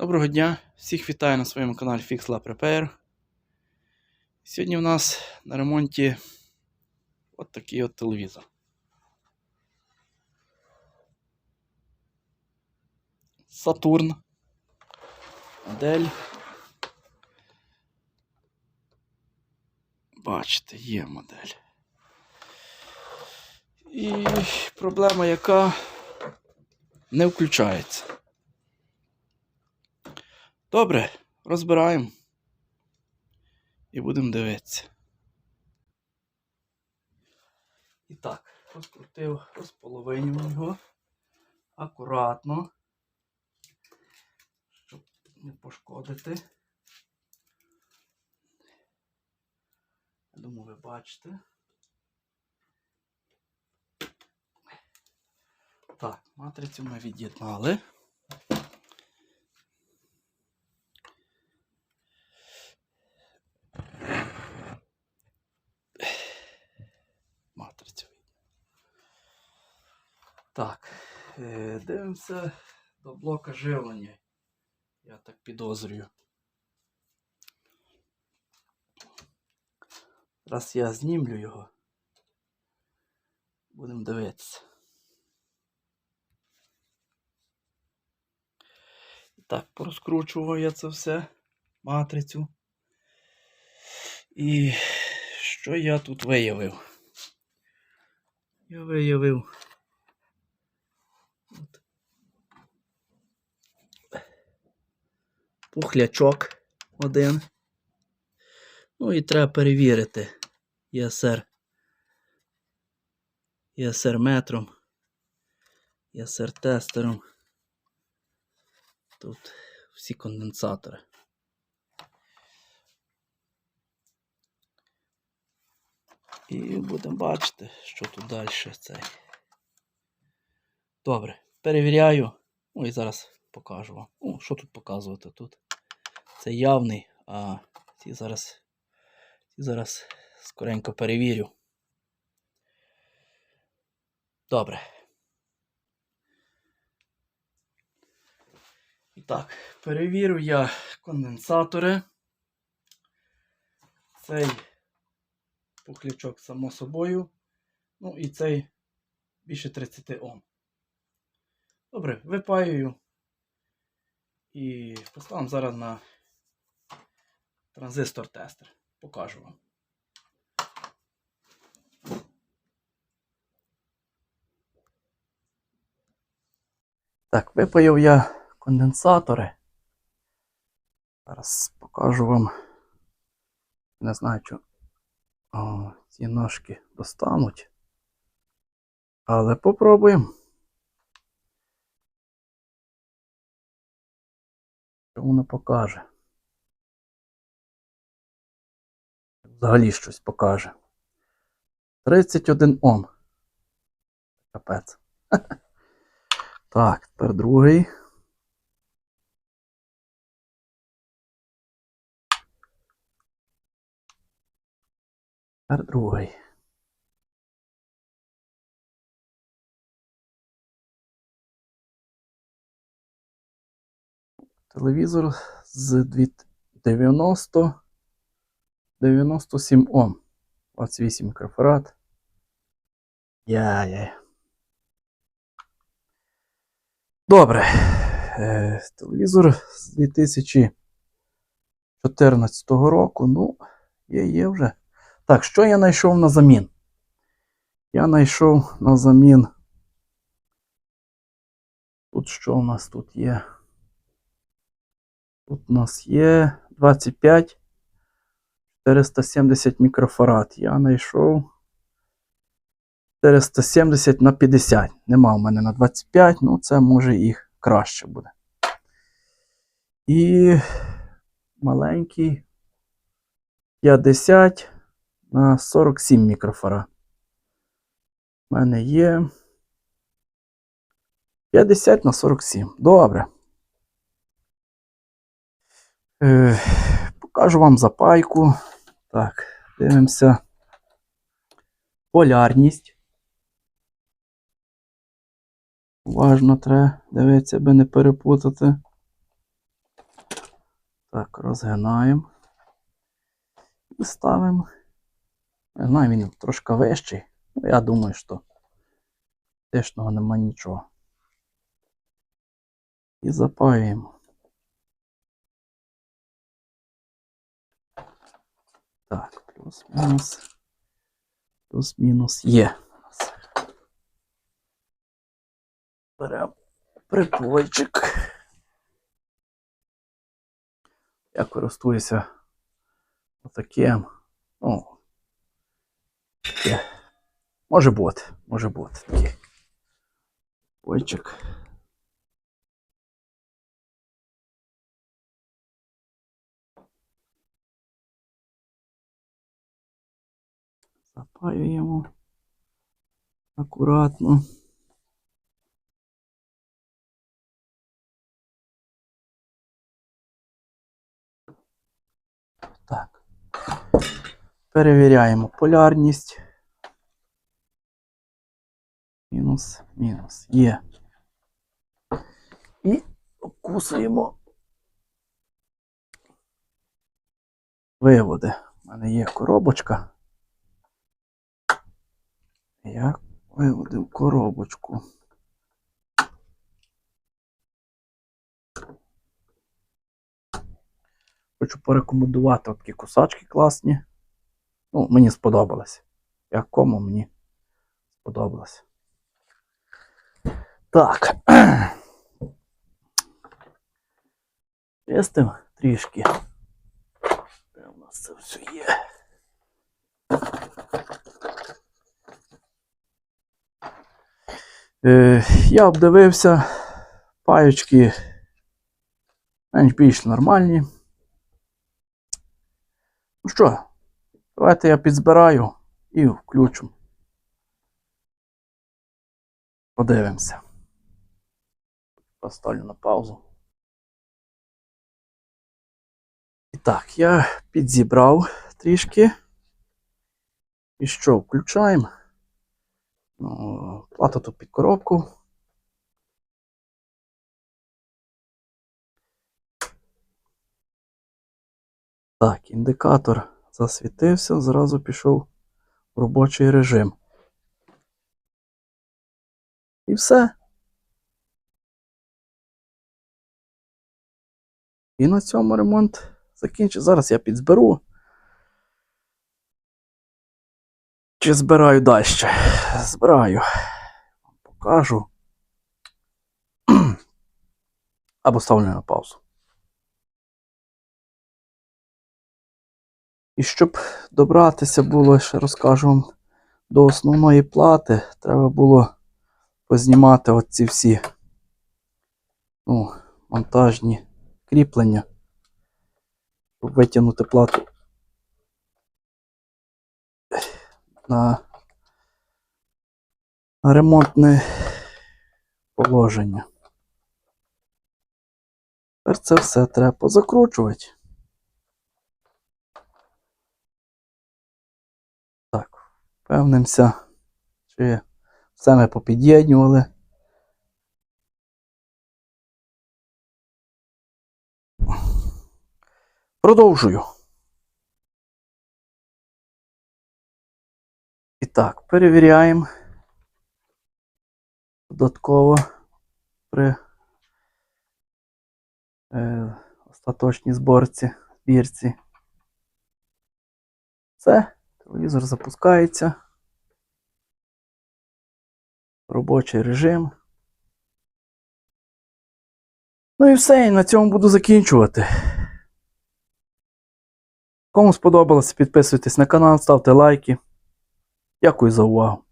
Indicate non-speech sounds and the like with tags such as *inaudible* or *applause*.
Доброго дня! Всіх вітаю на своєму каналі Fix Lab Repair. Сьогодні в нас на ремонті от такий от телевізор. Сатурн. Модель. Бачите, є модель. І проблема яка не включається. Добре, розбираємо. І будемо дивитися. І так, розкрутив, розполовинюємо його. Акуратно. Щоб не пошкодити. Я думаю, ви бачите. Так, матрицю ми від'єднали. матрицю. Так, е, дивимося до блока живлення. Я так підозрюю. Зараз я знімлю його. Будемо дивитися. Так, порозкручував я це все, матрицю. І що я тут виявив? Я виявив. Пухлячок один. Ну і треба перевірити ЄСР. ЄСР метром. ЄСР тестером. Тут всі конденсатори. І будемо бачити, що тут далі цей. Добре, перевіряю. Ну і зараз покажу вам. Ну, що тут показувати? Тут це явний, а ці зараз, ці зараз скоренько перевірю. Добре. І так, перевірю я конденсатори. Цей пухлячок, само собою. Ну і цей більше 30 Ом. Добре, випаюю. І поставимо зараз на транзистор тестер. Покажу вам. Так, випаяв я конденсатори. Зараз покажу вам. Не знаю, що ці ножки достануть. Але попробуємо. Що воно покаже. Взагалі щось покаже. 31 Ом. Капець. *laughs* Так, тепер другий. Тепер другий. Телевізор з 90 97 Ом. 28 мікрофарад. Яй-яй. Добре. Е, телевізор з 2014 року. Ну, є, є вже. Так, що я знайшов на замін? Я знайшов на замін. Тут що у нас тут є? Тут у нас є 25 470 мікрофарад. Я знайшов 470 на 50. Нема у мене на 25, ну це може і краще буде. І маленький 50 на 47 мікрофара. У мене є 50 на 47. Добре. Е, покажу вам запайку. Так, дивимося. Полярність. Уважно треба дивитися, аби не перепутати. Так, розгинаємо. І ставимо. Не знаю, він трошки вищий. Ну, я думаю, що тишного нема нічого. І запаюємо. Так, плюс-мінус. Плюс-мінус є. Беремо припойчик. Я користуюся отаким. Ну, таке. Може бути, може бути такий. Пойчик. Запаюємо акуратно. Так. Перевіряємо полярність. Мінус, мінус. Є. І обкусуємо виводи. У мене є коробочка. Я виводив коробочку. Хочу порекомендувати такі кусачки класні. Ну, мені сподобалось. Як кому мені сподобалось. Так. *clears throat* Чистим трішки. Де у нас це все є? Е, я обдивився. Паючки менш більш нормальні. Ну що, давайте я підзбираю і включу. Подивимося. Поставлю на паузу. І так, я підзібрав трішки. І що, включаємо? Ну, плата тут під коробку. Так, індикатор засвітився, зразу пішов в робочий режим. І все. І на цьому ремонт закінчив. Зараз я підзберу. Чи збираю далі? Збираю. Покажу. *clears throat* Або ставлю на паузу. І щоб добратися було, ще розкажу вам, до основної плати, треба було познімати оці всі ну, монтажні кріплення, щоб витягнути плату на, ремонтне положення. Тепер це все треба позакручувати. Так, впевнимося, чи все ми попід'єднювали. Продовжую. Так, перевіряємо додатково при е, остаточній зборці, збірці. Все, телевізор запускається. Робочий режим. Ну і все, і на цьому буду закінчувати. Кому сподобалося, підписуйтесь на канал, ставте лайки. Дякую за увагу.